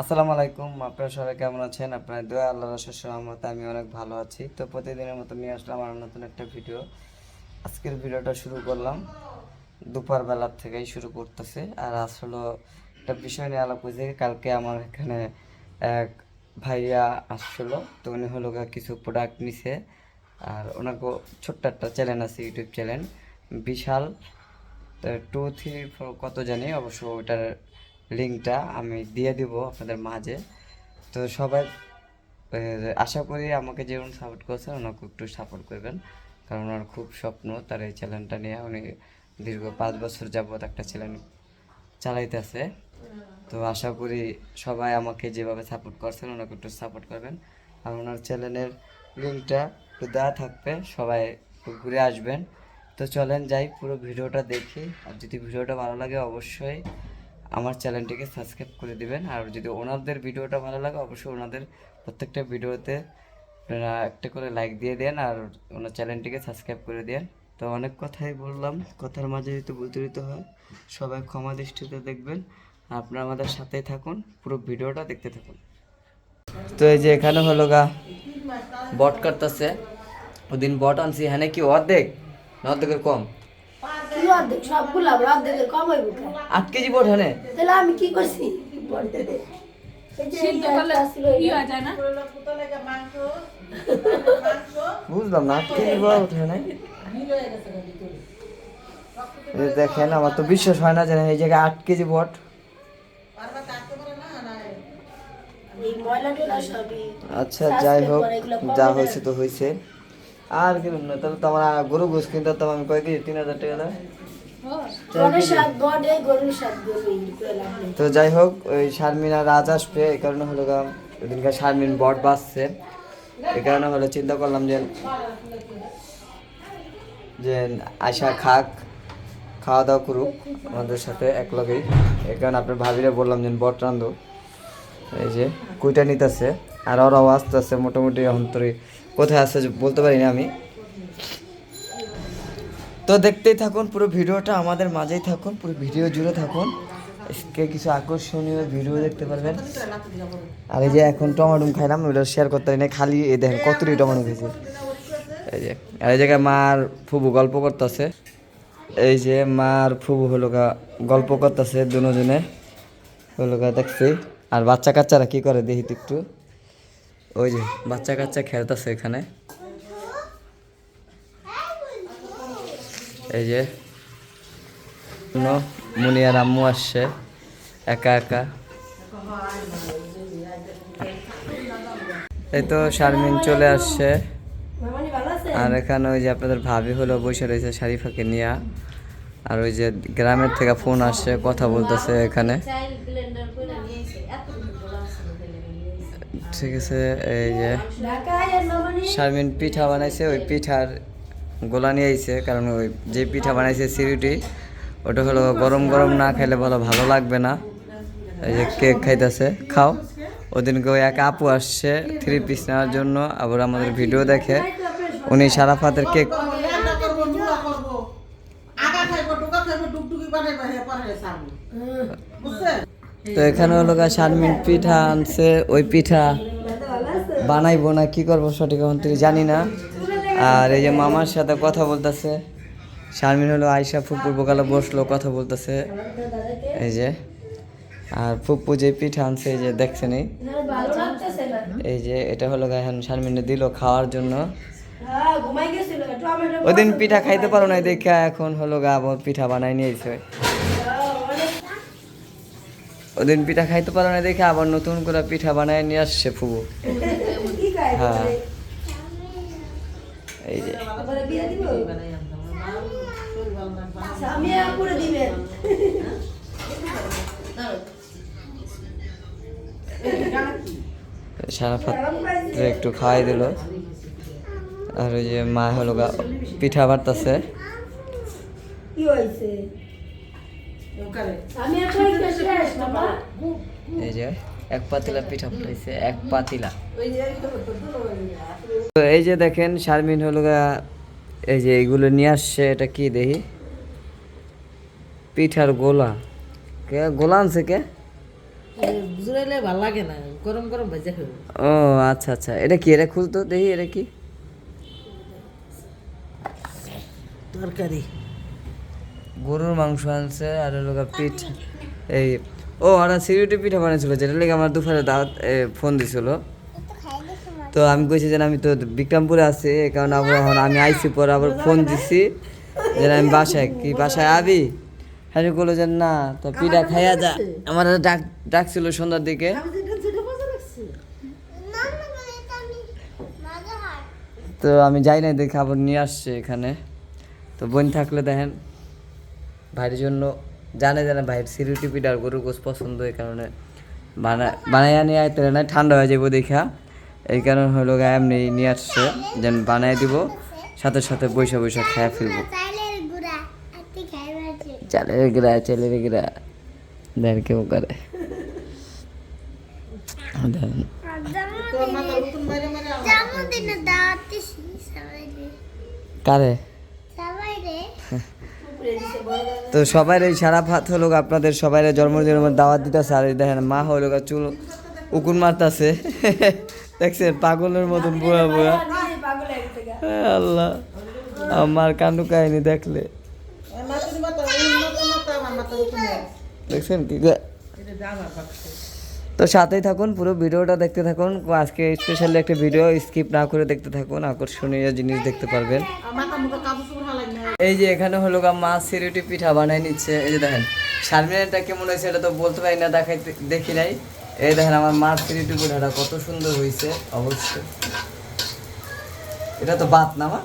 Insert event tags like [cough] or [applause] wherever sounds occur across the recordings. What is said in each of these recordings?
আসসালামু আলাইকুম, আপনারা সবাই কেমন আছেন? আপনার দোয়া আল্লাহ রসের সহমতে আমি অনেক ভালো আছি। তো প্রতিদিনের মতো নিয়ে আসলাম আর নতুন একটা ভিডিও। আজকের ভিডিওটা শুরু করলাম। দুপুর বেলার থেকেই শুরু করতেছে। আর আসলে একটা বিষয় নিয়ে আলাপ হয়েছে কালকে আমার এখানে এক ভাইয়া আসছিল। তো উনি হলো কিছু প্রোডাক্ট নিছে। আর ওনার গো- ছোট্ট একটা চ্যানেল আছে ইউটিউব চ্যানেল বিশাল। টু থ্রি ফোর কত জানি? অবশ্য ওটার লিঙ্কটা আমি দিয়ে দিব আপনাদের মাঝে। তো সবাই আশা করি আমাকে যেমন সাপোর্ট করছেন, ওনাকে একটু সাপোর্ট করবেন। কারণ ওনার খুব স্বপ্ন, তার এই চ্যানেলটা নিয়ে। উনি দীর্ঘ পাঁচ বছর যাবৎ একটা চ্যানেল চালাইতেছে। তো আশা করি সবাই আমাকে যেভাবে সাপোর্ট করছেন, ওনাকে একটু সাপোর্ট করবেন। আর ওনার চ্যানেলের লিঙ্কটা একটু দেওয়া থাকবে, সবাই একটু ঘুরে আসবেন। তো চলেন যাই, পুরো ভিডিওটা দেখি। আর যদি ভিডিওটা ভালো লাগে, অবশ্যই আমার চ্যানেলটিকে সাবস্ক্রাইব করে দিবেন। আর যদি ওনাদের ভিডিওটা ভালো লাগে, অবশ্যই ওনাদের প্রত্যেকটা ভিডিওতে আপনারা একটা করে লাইক দিয়ে দেন আর ওনার চ্যানেলটিকে সাবস্ক্রাইব করে দেন। তো অনেক কথাই বললাম, কথার মাঝে যদি বলতে দিতে হয়, সবাই ক্ষমা দৃষ্টিতে দেখবেন। আপনারা আমাদের সাথেই থাকুন, পুরো ভিডিওটা দেখতে থাকুন। তো এই যে এখানে হলো গা, বট কাটতেছে। ওদিন বট আনছি হ্যাঁ কি অর্ধেক? অর্ধেকের কম? অর্ধেক সবগুলো আবার অর্ধেকের কম হইব আট কেজি বট হ্যাঁ তাহলে আমি কি করছি? বুঝলাম না আট কেজি বট হ্যাঁ এই দেখেন আমার তো বিশ্বাস হয় না যে এই জায়গায় আট কেজি বট। আচ্ছা যাই হোক যা হয়েছে তো হয়েছে। আর কি না তাহলে তো আমার গরু গোস কিনতে তো আমি কয় কেজি? তিন হাজার টাকা দাম। নেই। তো যাই হোক, ওই শারমিন রাজ আসবে, এই কারণে হলো ওদিনকার শারমিন বট বাঁচছে। এই কারণে হলো চিন্তা করলাম যে যে আশা খাক, খাওয়া দাওয়া করুক, আমাদের সাথে এক লগেই। এই কারণে আপনার ভাবিরে বললাম যে বট রান্ধো এই যে, কুইটা নিতেছে, আর ওরাও আসতে আসতে মোটামুটি অন্তরে। কোথায় আসছে বলতে পারি না আমি। তো দেখতেই থাকুন, পুরো ভিডিওটা আমাদের মাঝেই থাকুন, পুরো ভিডিও জুড়ে থাকুন। আজকে কিছু আকর্ষণীয় ভিডিও দেখতে পারবেন। আর এই যে এখন টমাটো খাইলাম, ওইটা শেয়ার করতে পারি না খালি এই দেখেন কতটি টমাটো খেয়েছে এই যে, আর এই জায়গায় মার ফুবু গল্প করতেছে। এই যে মার ফুবু হলো গল্প করতেছে দুজনে। হলো দেখছি। আর বাচ্চা কাচ্চারা কি করে দেখি একটু। ওই যে বাচ্চা কাচ্চা খেলতেছে এখানে। এই যে মুনি আর আম্মু আসছে একা একা। এই তো শারমিন চলে আসছে। আর এখানে ওই যে আপনাদের ভাবি হলো বসে রয়েছে শারিফাকে নিয়ে। আর ওই যে গ্রামের থেকে ফোন আসছে কথা বলতেছে এখানে। ঠিক আছে এই যে মামানি শারমিন পিঠা বানাইছে ওই পিঠার গোলা নিয়ে আইছে, কারণ ওই যে পিঠা বানাইছে সিরুটি, ওটা হলো গরম গরম না খাইলে বলো ভালো লাগবে না। এই যে কেক খাইতেছে, খাও। ওদিনকে ওই এক আপু আসছে থ্রি পিস নেওয়ার জন্য, আবার আমাদের ভিডিও দেখে। উনি সারাফাতের কেক তো এখানে হলো শারমিন পিঠা আনছে, ওই পিঠা বানাইবো না, কি করব সঠিক এখন তুই জানি না। আর এই যে মামার সাথে কথা বলতেছে, শারমিন হলো আয়সা ফুপুর বোকালে বসল, কথা বলতেছে। এই যে, আর ফুপু যে পিঠা আনছে, এই যে দেখছেন এই? যে, এটা হলো এখন শারমিনে দিল খাওয়ার জন্য। হ্যাঁ ঘুমাই গেছিল টমেটো ওই দিন পিঠা খাইতে পারো না দেখে এখন হলো গা পিঠা বানাই নিয়েছে ওদিন পিঠা খাইতে পারো না দেখে আবার নতুন করে পিঠা বানায় নিয়ে আসছে ফুবু হ্যাঁ। এই যে। দিবেন সারাফাত একটু খাওয়াই দিল। আর ওই যে মা হলো গা পিঠা বাড়তেছে এই যে। এক পাতিলা পিঠা ফুটাইছে এক পাতিলা। তো এই যে দেখেন শারমিন হলো এই যে এইগুলো নিয়ে আসছে এটা কি দেখি? পিঠার গোলা। কে? গোলা আনছে কে? ভালো লাগে না গরম গরম ভেজে ও আচ্ছা আচ্ছা। এটা কি? এটা খুলতো দেখি এটা কি? তরকারি। গরুর মাংস আনছে আর গা পিঠ। এই ও ওরা সিরিউটি পিঠা বানিয়েছিল যেটা লেগে আমার দুপুরে দাওয়াত ফোন দিছিল। তো আমি কইছি যে আমি তো বিক্রমপুরে আছি কারণে আবার এখন আমি আইসি পর আবার ফোন দিছি, যে আমি বাসায়, কি বাসায় আবি? হ্যাঁ বলল যে না, তো পিঠা খাইয়া যা। আমার ডাক ডাকছিল সন্ধ্যার দিকে। তো আমি যাই না দেখে আবার নিয়ে আসছে এখানে। তো বোন থাকলে দেখেন, ভাইয়ের জন্য জানে জানে ভাইয়ের সিরিউটি আর গরুর গোস পছন্দ এই কারণে। বানা বানাইয়া নিয়ে আইতে না ঠান্ডা হয়ে যাব দেখা এই কারণে হলো গা এমনি নিয়ে আসছে যেন বানাই দিব সাথে সাথে বৈশা বৈশা খেয়ে খাইবাছে চালের গিরা চালের গিরা দেন কেউ করে। কারে সবাই রে তো সবাই এই সারা ভাত হলো আপনাদের সবাই জন্মদিনের দাওয়াত দিতেছে। আর এই দেখেন মা হলো চুল উকুন মারতাছে। [laughs] দেখছেন পাগলের মতন বুড়া বুড়া। আল্লাহ আমার কান্ডু কাহিনী দেখলে। দেখছেন কি? তো সাথেই থাকুন পুরো ভিডিওটা দেখতে থাকুন। আজকে স্পেশালি একটা ভিডিও স্কিপ না করে দেখতে থাকুন আকর্ষণীয় জিনিস দেখতে পারবেন। এই যে এখানে হলো গা মাছ সিরুটি পিঠা বানাই নিচ্ছে। এই যে দেখেন শারমিনাটা কেমন হয়েছে এটা তো বলতে পারি না দেখাই দেখি নাই। এই দেখেন আমার মাছ সিরুটি পিঠাটা কত সুন্দর হয়েছে অবশ্যই। এটা তো বাত না মা?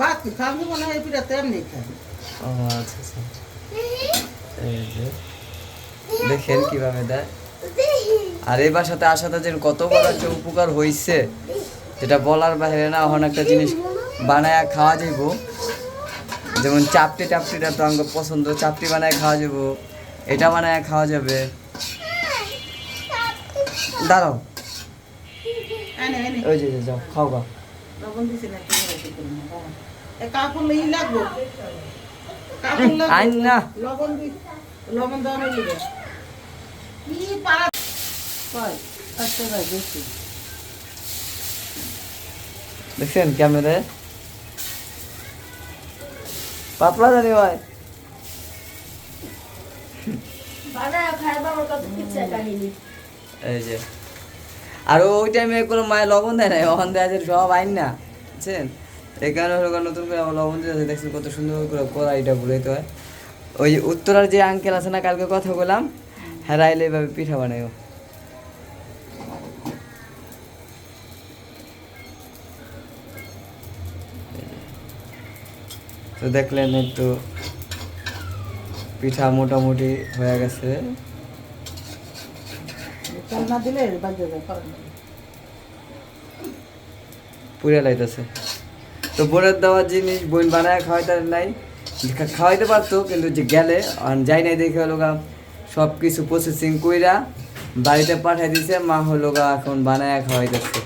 ভাত খাবি মনে হয় পিঠা তেমনি খাই ও আচ্ছা আচ্ছা। এই যে দেখেন কীভাবে দেয়। আর এই বাসাতে আসাতে যে কত বড় একটা উপকার হয়েছে যেটা বলার বাইরে না এখন একটা জিনিস বানায় খাওয়া যাইব। যেমন চাপটি টাপটিটা তো আমার পছন্দ চাপটি বানায় খাওয়া যাব এটা বানায় খাওয়া যাবে। দাঁড়াও। ওই যে যাও খাও কাপড় আইন না। লবণ দি লবণ দেওয়া দেখছেন ক্যামেরায়? পাতলা জানি ভাই। এই যে। আর ওই টাইমে কোনো মায়ের লবণ দেয় নাই ওখান দেয় সব আইন না বুঝছেন? এই কারণে হলো নতুন করে আমার লবণ দিতে দেখছি কত সুন্দর করে কড়াইটা ঘুরাইতে হয়। ওই যে উত্তরার যে আঙ্কেল আছে না কালকে কথা বললাম হ্যাঁ রাইলে এভাবে পিঠা বানাইও তো দেখলেন একটু পিঠা মোটামুটি হয়ে গেছে পুড়ে লাইতেছে তো বোনের দেওয়ার জিনিস বোন বানায় খাওয়াইতে নাই খাওয়াইতে পারতো কিন্তু যে গেলে আর যাই নাই দেখে হলো সব কিছু প্রসেসিং কইরা বাড়িতে পাঠাই দিছে মা হলো গা এখন বানায় খাওয়াই যাচ্ছে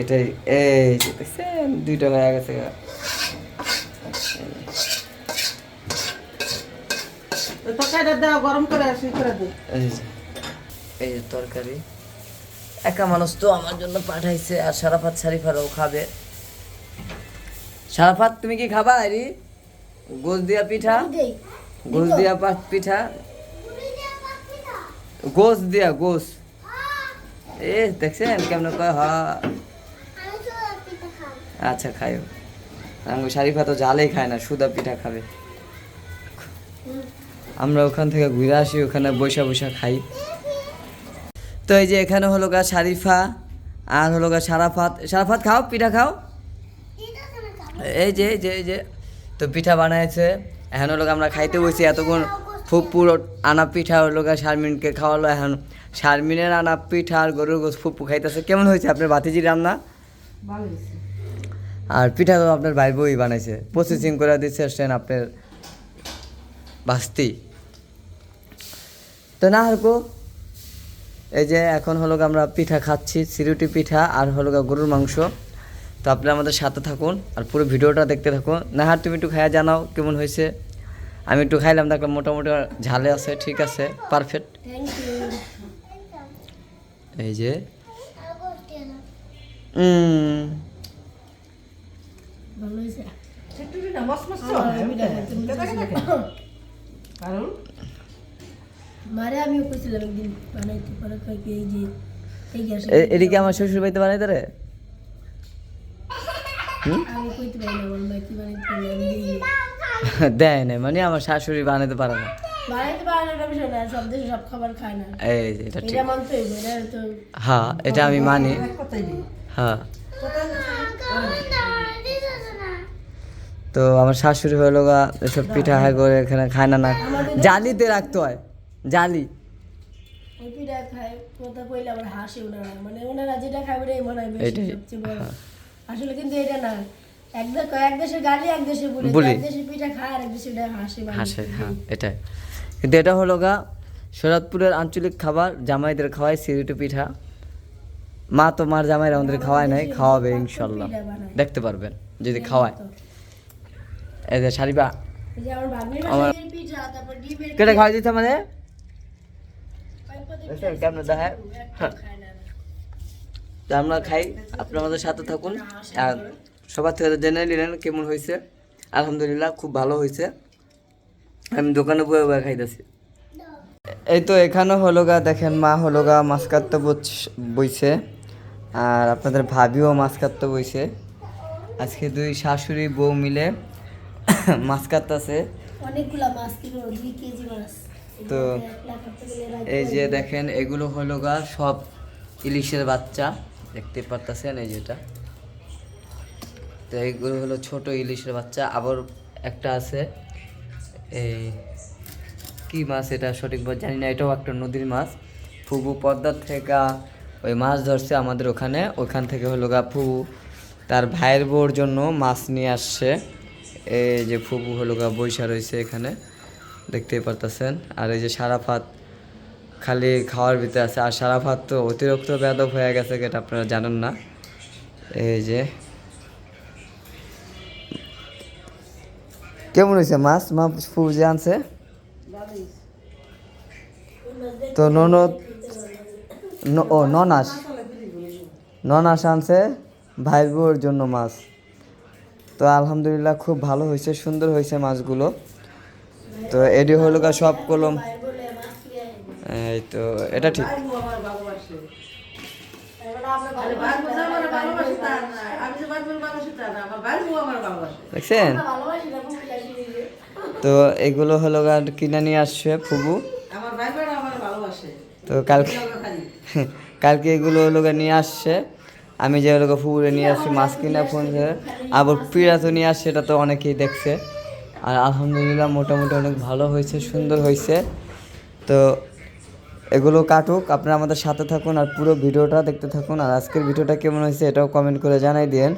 এটাই এই দেখছেন দুইটা হয়ে গেছে এই যে তরকারি। একা মানুষ তো আমার জন্য পাঠাইছে আর সারাফাত শারিফারও খাবে। সারাফাত তুমি কি খাবা আরি গোস দিয়া পিঠা? গোস দিয়া পিঠা? গোস দিয়া, গোস। এ, দেখছেন কেমন কয় হ। আচ্ছা খাইও। আমি শারিফা তো জালেই খায় না, সুদা পিঠা খাবে। আমরা ওখান থেকে ঘুরে আসি, ওখানে বৈশা বৈশা খাই। তো এই যে এখানে হলো গা শারিফা, আর হলো গা সারাফাত। সারাফাত খাও, পিঠা খাও। এই যে এই যে এই যে। তো পিঠা বানাইছে। এখন হলো আমরা খাইতে বসছি এতক্ষণ ফুপুর আনা পিঠা হলো শারমিনকে খাওয়ালো এখন। শারমিনের আনা পিঠা আর গরুর গোস ফুপু খাইতেছে। কেমন হয়েছে আপনার বাতিজি রান্না? আর পিঠা তো আপনার ভাই বই বানাইছে। প্রসেসিং করে দিচ্ছে আসছেন আপনার বাস্তি তো না হলকো এই যে এখন হলো আমরা পিঠা খাচ্ছি সিরুটি পিঠা আর হলো গরুর মাংস। তো আপনি আমাদের সাথে থাকুন আর পুরো ভিডিওটা দেখতে থাকুন। না হার তুমি একটু খাইয়া জানাও কেমন হয়েছে। আমি একটু খাইলাম দেখলাম মোটামুটি ঝালে আছে ঠিক আছে পারফেক্ট এই যে। আর করতে না উম, ভালো হয়েছে একটু না মস মস আমার পিঠা খাইতে চাইছিল। কারণ? মারে আমিও কইছিলাম একদিন বানাইতে পরে কই কি এই যে এই গ্যাস এদিকে আমার শ্বশুর বাড়িতে বানাইতে রে? আমি কইতে পারি না বল কি বানাইতে পারি আমি দিই [laughs] দেয় না মানে আমার শাশুড়ি বানাইতে পারে না। বানাইতে পারে না এটা বিষয় না সব দেশে সব খাবার খায় না। এই এটা ঠিক। এটা এটা তো হ্যাঁ এটা আমি মানি। হ্যাঁ। তো আমার শাশুড়ি হলো গা এসব পিঠা হাই করে এখানে খায় না না। জালিতে রাখতে হয় জালি। খায় কথা কইলে আবার হাসে ওনারা মানে মনে হয়। আসলে কিন্তু এটা না এক দেশ গালি এক দেশে বলি। এক দেশে পিঠা খায় আর এক দেশে এটা হাসে হ্যাঁ এটাই। কিন্তু এটা হলো গা শরৎপুরের আঞ্চলিক খাবার জামাইদের খাওয়ায় সিরিটু পিঠা। মা তো মার জামাইরা আমাদের খাওয়ায় নাই খাওয়াবে ইনশাল্লাহ। দেখতে পারবেন যদি খাওয়ায়। এই যে শাড়িবা আমার কেটে খাওয়াই দিতে মানে? কেমন দেখায়? হ্যাঁ। তো আমরা খাই আপনার আমাদের সাথে থাকুন। আর সবার থেকে জেনে নিলেন কেমন হয়েছে। আলহামদুলিল্লাহ খুব ভালো হয়েছে। আমি দোকানে বয়ে বয়ে খাইতেছি। এই তো এখানে হলো গা দেখেন মা হলো গা মাছ কাটতে বইছে। আর আপনাদের ভাবিও মাছ কাটতে বইছে। আজকে দুই শাশুড়ি বউ মিলে [coughs] মাছ কাটতেছে। তো এই যে দেখেন এগুলো হলো গা সব ইলিশের বাচ্চা। দেখতে পারতেছেন এই যেটা তো এইগুলো হলো ছোট ইলিশের বাচ্চা। আবার একটা আছে, এই কি মাছ এটা সঠিকভাবে জানি না, এটাও একটা নদীর মাছ। ফুবু পদ্মার থেকে ওই মাছ ধরছে আমাদের ওখানে। ওখান থেকে হলো গা ফুবু। তার ভাইয়ের বউর জন্য মাছ নিয়ে আসছে। এই যে ফুবু হলো গা বৈশা রয়েছে এখানে, দেখতেই পারতেছেন। আর এই যে সারাফাত খালি খাওয়ার ভিতরে আছে। আর সারাফাত তো অতিরিক্ত বেদব হয়ে গেছে এটা আপনারা জানেন না। এই যে কেমন হয়েছে? মাছ মা যে আনছে? তো ননদ ও, ননাস। ননাস আনছে ভাই বউর জন্য মাছ। তো আলহামদুলিল্লাহ খুব ভালো হয়েছে, সুন্দর হয়েছে মাছগুলো। তো এডি হলো সব কলম। এই তো, এটা ঠিক। দেখছেন ভালোবাসি না খুব বিলাসী নিজে তো এগুলো হলো গা কিনে নিয়ে আসছে ফুবু। তো কালকে [laughs] কালকে এগুলো হলো নিয়ে আসছে। আমি যে হলো ফুবুরে নিয়ে আসছি মাছ কিনে ফোন আবার পিড়া তো নিয়ে আসছে এটা তো অনেকেই দেখছে। আর আলহামদুলিল্লাহ মোটামুটি অনেক ভালো হয়েছে সুন্দর হয়েছে। তো এগুলো কাটুক আপনারা আমাদের সাথে থাকুন আর পুরো ভিডিওটা দেখতে থাকুন। আর আজকের ভিডিওটা কেমন হয়েছে এটাও কমেন্ট করে জানাই দিন